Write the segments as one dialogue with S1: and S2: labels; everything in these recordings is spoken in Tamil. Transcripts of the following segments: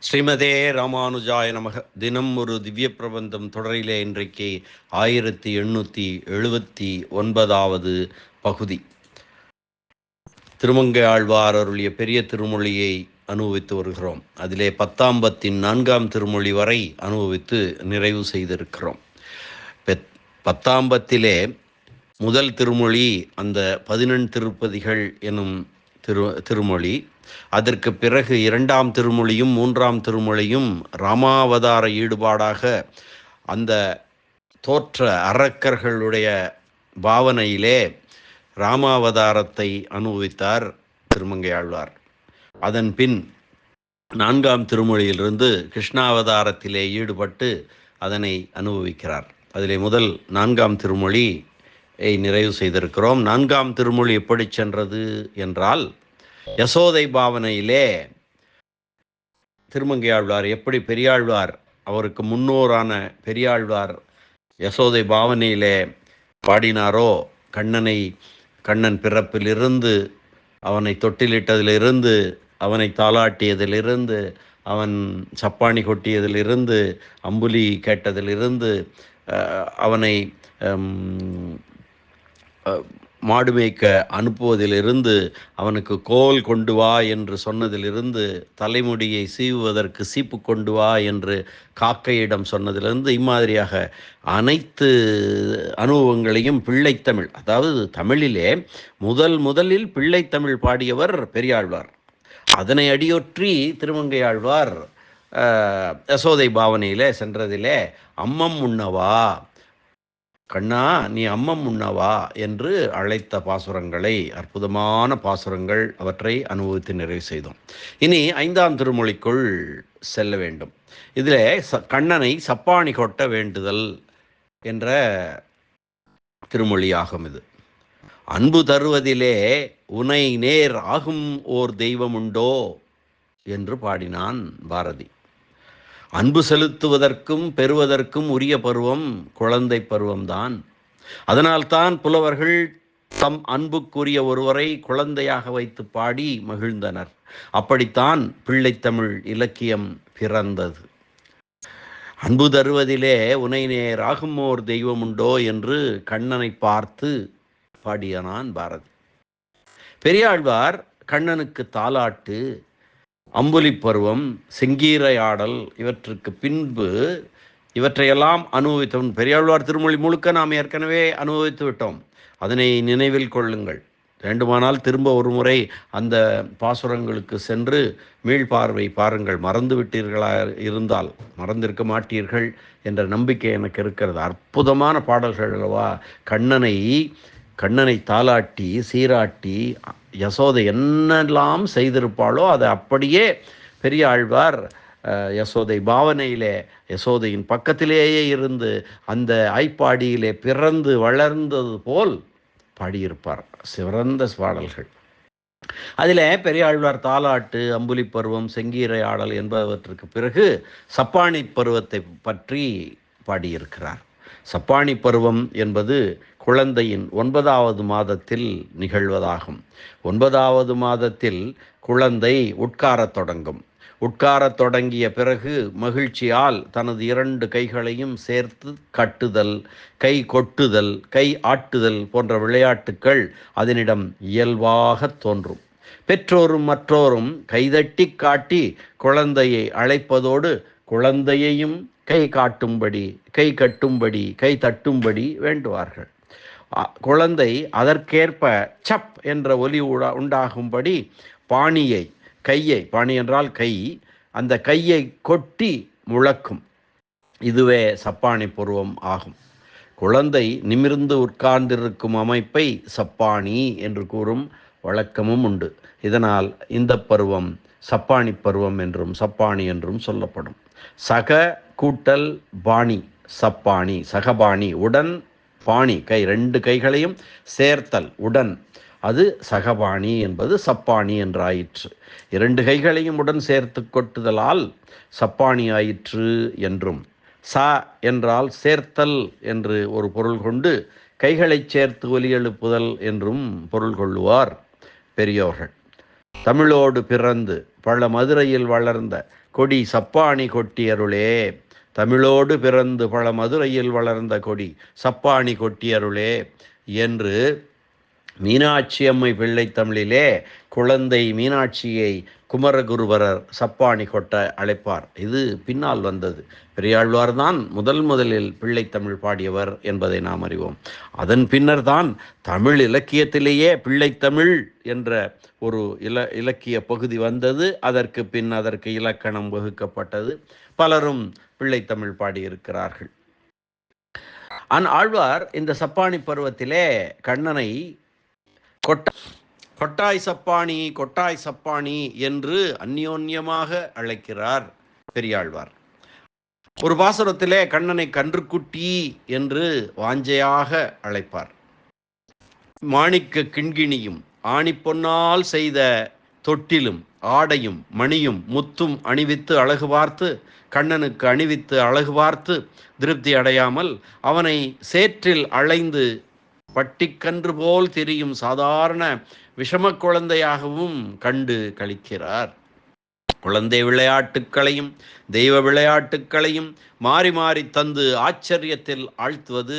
S1: ஸ்ரீமதே ராமானுஜாய நமக. தினம் ஒரு திவ்ய பிரபந்தம் தொடரிலே இன்றைக்கு ஆயிரத்தி எண்ணூற்றி எழுபத்தி ஒன்பதாவது பகுதி. திருமங்கை ஆழ்வார் அருளிய பெரிய திருமொழியை அனுபவித்து வருகிறோம். அதிலே பத்தாம்பத்தின் நான்காம் திருமொழி வரை அனுபவித்து நிறைவு செய்திருக்கிறோம். பெத் பத்தாம்பத்திலே முதல் திருமொழி அந்த பதினெண் திருப்பதிகள் எனும் திரு திருமொழி. அதற்கு பிறகு இரண்டாம் திருமொழியும் மூன்றாம் திருமொழியும் ராமாவதார ஈடுபாடாக அந்த தோற்ற அரக்கர்களுடைய பாவனையிலே ராமாவதாரத்தை அனுபவித்தார் திருமங்கையாழ்வார். அதன் பின் நான்காம் திருமொழியிலிருந்து கிருஷ்ணாவதாரத்திலே ஈடுபட்டு அதனை அனுபவிக்கிறார். அதிலே முதல் நான்காம் திருமொழி நிறைவு செய்திருக்கிறோம். நான்காம் திருமொழி எப்படி சென்றது என்றால் யசோதை பாவனையிலே திருமங்கையாழ்வார் எப்படி பெரியாழ்வார் அவருக்கு முன்னோரான பெரியாழ்வார் யசோதை பாவனையிலே பாடினாரோ கண்ணனை கண்ணன் பிறப்பிலிருந்து அவனை தொட்டிலிட்டதிலிருந்து அவனை தாளாட்டியதிலிருந்து அவன் சப்பாணி கொட்டியதிலிருந்து அம்புலி கேட்டதிலிருந்து அவனை மாடு மேய்க்க அனுப்புவதிலிருந்து அவனுக்கு கோல் கொண்டு வா என்று சொன்னதிலிருந்து தலைமுடியை சீவுவதற்கு சீப்பு கொண்டு வா என்று காக்கையிடம் சொன்னதிலிருந்து இம்மாதிரியாக அனைத்து அனுபவங்களையும் பிள்ளைத்தமிழ் அதாவது தமிழிலே முதல் முதலில் பிள்ளைத்தமிழ் பாடியவர் பெரியாழ்வார். அதனை அடியொற்றி திருமங்கையாழ்வார் யசோதை பாவனையிலே சென்றதிலே அம்மம் உண்ணவா கண்ணா நீ அம்மம் உண்ணவா? என்று அழைத்த பாசுரங்களை அற்புதமான பாசுரங்கள் அவற்றை அனுபவித்து நிறைவு செய்தோம். இனி ஐந்தாம் திருமொழிக்குள் செல்ல வேண்டும். இதில் ச கண்ணனை சப்பாணி கொட்ட வேண்டுதல் என்ற திருமொழியாகும் இது. அன்பு தருவதிலே உனை நேர் ஆகும் ஓர் தெய்வம் உண்டோ? என்று பாடினான் பாரதி. அன்பு செலுத்துவதற்கும் பெறுவதற்கும் உரிய பருவம் குழந்தை பருவம்தான். அதனால்தான் புலவர்கள் தம் அன்புக்குரிய ஒருவரை குழந்தையாக வைத்து பாடி மகிழ்ந்தனர். அப்படித்தான் பிள்ளைத்தமிழ் இலக்கியம் பிறந்தது. அன்பு தருவதிலே உனை நேர் ஆகுமோர் தெய்வம் உண்டோ என்று கண்ணனை பார்த்து பாடியனான் பாரதி. பெரியாழ்வார் கண்ணனுக்கு தாலாட்டு அம்புலி பருவம் செங்கீரையாடல் இவற்றுக்கு பின்பு இவற்றையெல்லாம் அனுபவித்தவன் பெரியாழ்வார் திருமொழி முழுக்க நாம் ஏற்கனவே அனுபவித்து விட்டோம். அதனை நினைவில் கொள்ளுங்கள். வேண்டுமானால் திரும்ப ஒரு முறை அந்த பாசுரங்களுக்கு சென்று மீள்பார்வை பாருங்கள். மறந்து விட்டீர்களா இருந்தால் மறந்திருக்க மாட்டீர்கள் என்ற நம்பிக்கை எனக்கு இருக்கிறது. அற்புதமான பாடல்கள் அல்லவா? கண்ணனை கண்ணனை தாளாட்டி சீராட்டி யசோதை என்னெல்லாம் செய்திருப்பாளோ அதை அப்படியே பெரிய ஆழ்வார் யசோதை பாவனையிலே யசோதையின் பக்கத்திலேயே இருந்து அந்த ஐப்பாடியிலே பிறந்து வளர்ந்தது போல் பாடியிருப்பார். சிறந்த பாடல்கள். அதில் பெரியாழ்வார் தாலாட்டு அம்புலி பருவம் செங்கீரை ஆடல் என்பவற்றுக்கு பிறகு சப்பானி பருவத்தை பற்றி பாடியிருக்கிறார். சப்பானி பருவம் என்பது குழந்தையின் ஒன்பதாவது மாதத்தில் நிகழ்வதாகும். ஒன்பதாவது மாதத்தில் குழந்தை உட்காரத் தொடங்கும். உட்காரத் தொடங்கிய பிறகு மகிழ்ச்சியால் தனது இரண்டு கைகளையும் சேர்த்து கட்டுதல் கை கொட்டுதல் கை ஆட்டுதல் போன்ற விளையாட்டுக்கள் அதனிடம் இயல்பாக தோன்றும். பெற்றோரும் மற்றோரும் கைதட்டி காட்டி குழந்தையை அழைப்பதோடு குழந்தையையும் கை காட்டும்படி கை கட்டும்படி கை தட்டும்படி வேண்டுவார்கள். குழந்தை அதற்கேற்ப சப் என்ற ஒலி உண்டாகும்படி பாணியை கையை பாணி என்றால் கை அந்த கையை கொட்டி முழக்கும். இதுவே சப்பானி பருவம் ஆகும். குழந்தை நிமிர்ந்து உட்கார்ந்திருக்கும் அமைப்பை சப்பானி என்று கூறும் வழக்கமும் உண்டு. இதனால் இந்த பருவம் சப்பானி பருவம் என்றும் சப்பானி என்றும் சொல்லப்படும். சக கூட்டல் பாணி சப்பாணி சகபாணி உடன் பாணி கை ரெண்டு கைகளையும் சேர்த்தல் உடன். அது சகபாணி என்பது சப்பாணி என்றாயிற்று. இரண்டு கைகளையும் உடன் சேர்த்து கொட்டுதலால் சப்பாணி ஆயிற்று என்றும். ச என்றால் சேர்த்தல் என்று ஒரு பொருள் கொண்டு கைகளைச் சேர்த்து ஒலி எழுப்புதல் என்றும் பொருள் கொள்ளுவார் பெரியோர்கள். தமிழோடு பிறந்து பல மதுரையில் வளர்ந்த கொடி சப்பாணி கொட்டியருளே. தமிழோடு பிறந்து பல மதுரையில் வளர்ந்த கொடி சப்பாணி கொட்டியருளே என்று மீனாட்சி அம்மை பிள்ளை தமிழிலே குழந்தை மீனாட்சியை குமரகுருவரர் சப்பாணி கொட்ட அழைப்பார். இது பின்னால் வந்தது. பெரியாழ்வார் தான் முதல் முதலில் பிள்ளை தமிழ் பாடியவர் என்பதை நாம் அறிவோம். அதன் பின்னர் தான் தமிழ் இலக்கியத்திலேயே பிள்ளைத்தமிழ் என்ற ஒரு இல இலக்கிய பகுதி வந்தது. அதற்கு பின் அதற்கு இலக்கணம் வகுக்கப்பட்டது. பலரும் பிள்ளைத்தமிழ் பாடியிருக்கிறார்கள். ஆன் ஆழ்வார் இந்த சப்பானி பருவத்திலே கண்ணனை கொட்டாய் சப்பாணி கொட்டாய் சப்பாணி என்று அந்யோன்யமாக அழைக்கிறார் பெரியாழ்வார். ஒரு பாசுரத்திலே கண்ணனை கன்றுக்குட்டி என்று வாஞ்சையாக அழைப்பார். மாணிக்க கிண்கிணியும் ஆணி பொன்னால் செய்த தொட்டிலும் ஆடையும் மணியும் முத்தும் அணிவித்து அழகு பார்த்து கண்ணனுக்கு அணிவித்து அழகு பார்த்து திருப்தி அடையாமல் அவனை சேற்றில் அலைந்து பட்டிக்கன்று போல் தெரியும் சாதாரண விஷம குழந்தையாகவும் கண்டு கழிக்கிறார் குழந்தை விளையாட்டுக்களையும் தெய்வ விளையாட்டுக்களையும் மாறி மாறி தந்து ஆச்சரியத்தில் ஆழ்த்துவது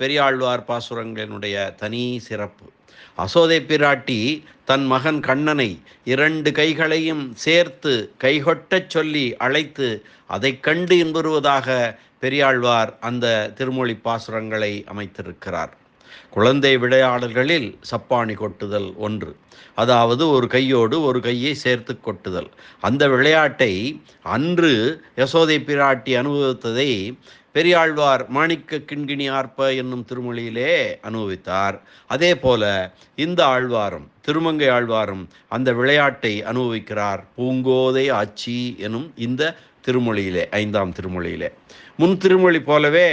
S1: பெரியாழ்வார் பாசுரங்களினுடைய தனி சிறப்பு. அசோதை பிராட்டி தன் மகன் கண்ணனை இரண்டு கைகளையும் சேர்த்து கைகொட்டச் சொல்லி அழைத்து அதை கண்டு இன்புறுவதாக பெரியாழ்வார் அந்த திருமொழி பாசுரங்களை அமைத்திருக்கிறார். குழந்தை விளையாடல்களில் சப்பாணி கொட்டுதல் ஒன்று. அதாவது ஒரு கையோடு ஒரு கையை சேர்த்து கொட்டுதல். அந்த விளையாட்டை அன்று யசோதை பிராட்டி அனுபவித்ததை பெரியாழ்வார் மாணிக்க கிண்கிணி ஆர்ப்ப என்னும் திருமொழியிலே அனுபவித்தார். அதே போல இந்த ஆழ்வாரும் திருமங்கை ஆழ்வாரும் அந்த விளையாட்டை அனுபவிக்கிறார். பூங்கோதை ஆட்சி எனும் இந்த திருமொழியிலே ஐந்தாம் திருமொழியிலே. முன் திருமொழி போலவே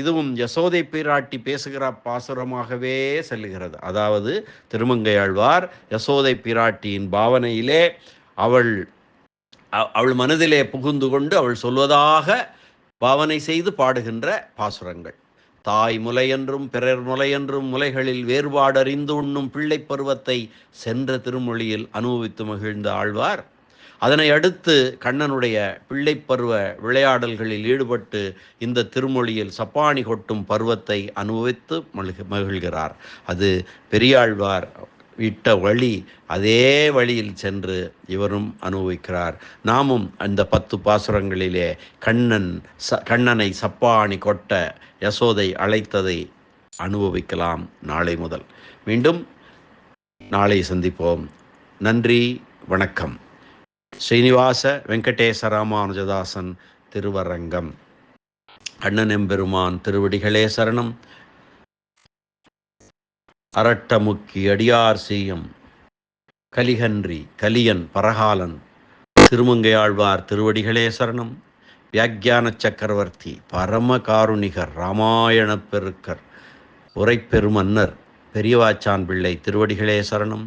S1: இதுவும் யசோதை பிராட்டி பேசுகிற பாசுரமாகவே செல்லுகிறது. அதாவது திருமங்கை ஆழ்வார் யசோதை பிராட்டியின் பாவனையிலே அவள் அவள் மனதிலே புகுந்து கொண்டு அவள் சொல்வதாக பாவனை செய்து பாடுகின்ற பாசுரங்கள். தாய் முலை என்றும் பிறர் முலை என்றும் முலைகளில் வேறுபாடறிந்து உண்ணும் பிள்ளை பருவத்தை சென்ற திருமொழியில் அனுபவித்து மகிழ்ந்த ஆழ்வார் அதனை அடுத்து கண்ணனுடைய பிள்ளை பருவ விளையாடல்களில் ஈடுபட்டு இந்த திருமொழியில் சப்பானி கொட்டும் பருவத்தை அனுபவித்து மகிழ் மகிழ்கிறார். அது பெரியாழ்வார் விட்ட வழி அதே வழியில் சென்று இவரும் அனுபவிக்கிறார். நாமும் அந்த பத்து பாசுரங்களிலே கண்ணன் ச கண்ணனை சப்பாணி கொட்ட யசோதை அழைத்ததை அனுபவிக்கலாம் நாளை முதல். மீண்டும் நாளை சந்திப்போம். நன்றி வணக்கம். ஸ்ரீனிவாச வெங்கடேச ராமானுஜதாசன் திருவரங்கம். அண்ணன் எம்பெருமான் திருவடிகளே சரணம். அரட்டமுக்கி அடியார் சீயம். கலிகன்றி கலியன் பரகாலன் திருமங்கையாழ்வார் திருவடிகளே சரணம். வியாக்கியான சக்கரவர்த்தி பரம காருணிகர் ராமாயண பெருக்கர் உரைப்பெருமன்னர் பெரியவாச்சான் பிள்ளை திருவடிகளே சரணம்.